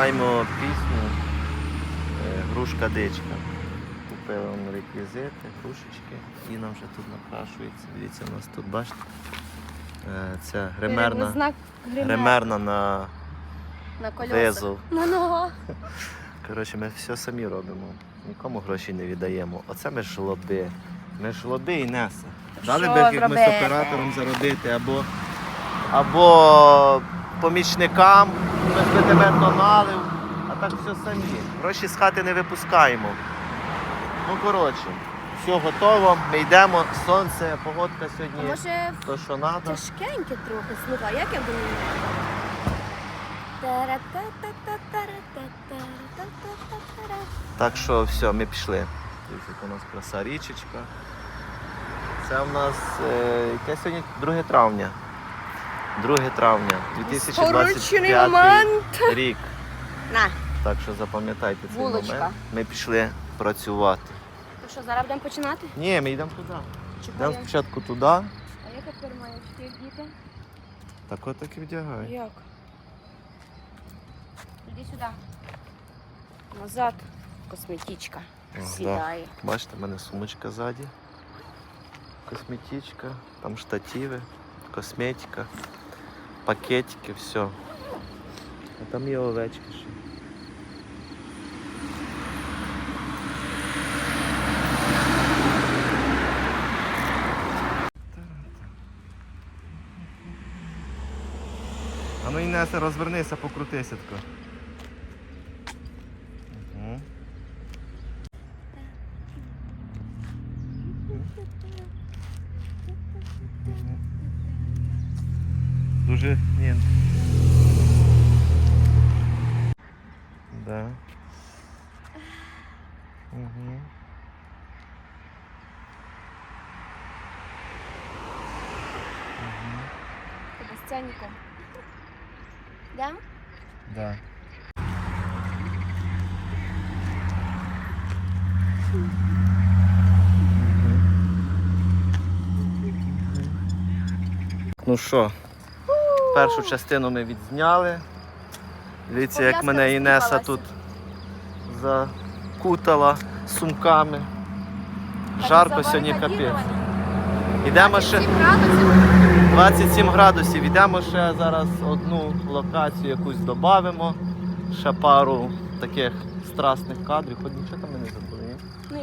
Знімаємо пісню е, Грушка дичка. Купили вам реквізити, грушечки і нам вже тут накрашується. Дивіться, у нас тут бачите. е, Це гримерна, Знак гример. гримерна на на колесах. На ногах. Коротше, ми все самі робимо. Нікому гроші не віддаємо. Оце ми жлоби. Ми жлоби і неса. Дали би якимось оператором заробити або, або помічникам, хтось тебе доналив, а так все самі. Гроші з хати не випускаємо. Ну, коротше, все готово. Ми йдемо, сонце, погодка А сьогодні. може То, що треба. тяжкеньке трохи, слухай, як я буду? Так що все, ми пішли. Дивіться, у нас краса річечка. Це у нас е, яке сьогодні 2 травня. 2 травня Скорочений 2025 рік. На, Так що запам'ятайте цей Вуличка. момент. Ми пішли працювати. то що, зараз будемо починати? Ні, ми йдемо туди. Йдемо спочатку туди. А як я тепер маю діти? Так от так і вдягай. Як? Іди сюди. Назад. Косметичка. О, Сідає. Бачите, в мене сумочка ззаді. Косметичка, там штативи, косметика, пакетики, все. А там є овечки ще. А ну Інеса, розвернися, покрутися тако. Угу. Дуже ні. Да. Угу. Тебе сценіком. Йдемо? Да. Ну що, першу частину ми відзняли. Дивіться, як мене Інеса тут закутала сумками. Жарко сьогодні капець. Ідемо ще 27 градусів. 27. Йдемо ще зараз одну локацію якусь додамо. Ще пару таких страсних кадрів, хоч нічого там не забули. ні?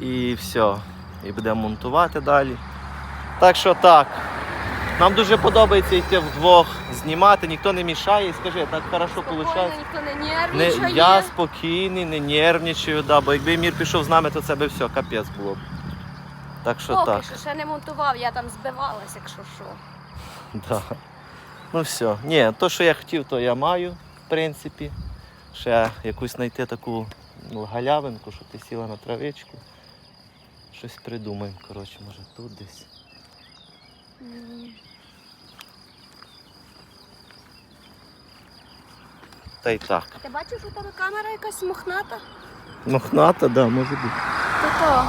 Ні. І все. І будемо монтувати далі. Так що так. Нам дуже подобається йти вдвох знімати, ніхто не мішає скажи, так хорошо виходить. ніхто не Не, я спокійний, не нервничаю, да, бо якби Мір пішов з нами, то це би все, капець було б. Так що Поки так. що ще не монтував, я там збивалась, якщо що. Да. Ну все. Ні, то, що я хотів, то я маю, в принципі. Ще якусь знайти таку ну, галявинку, щоб ти сіла на травичку. Щось придумаємо, коротше, може тут десь. Та й так. А ти бачиш, що тебе камера якась мохната? Мохната, да, може бути. То то.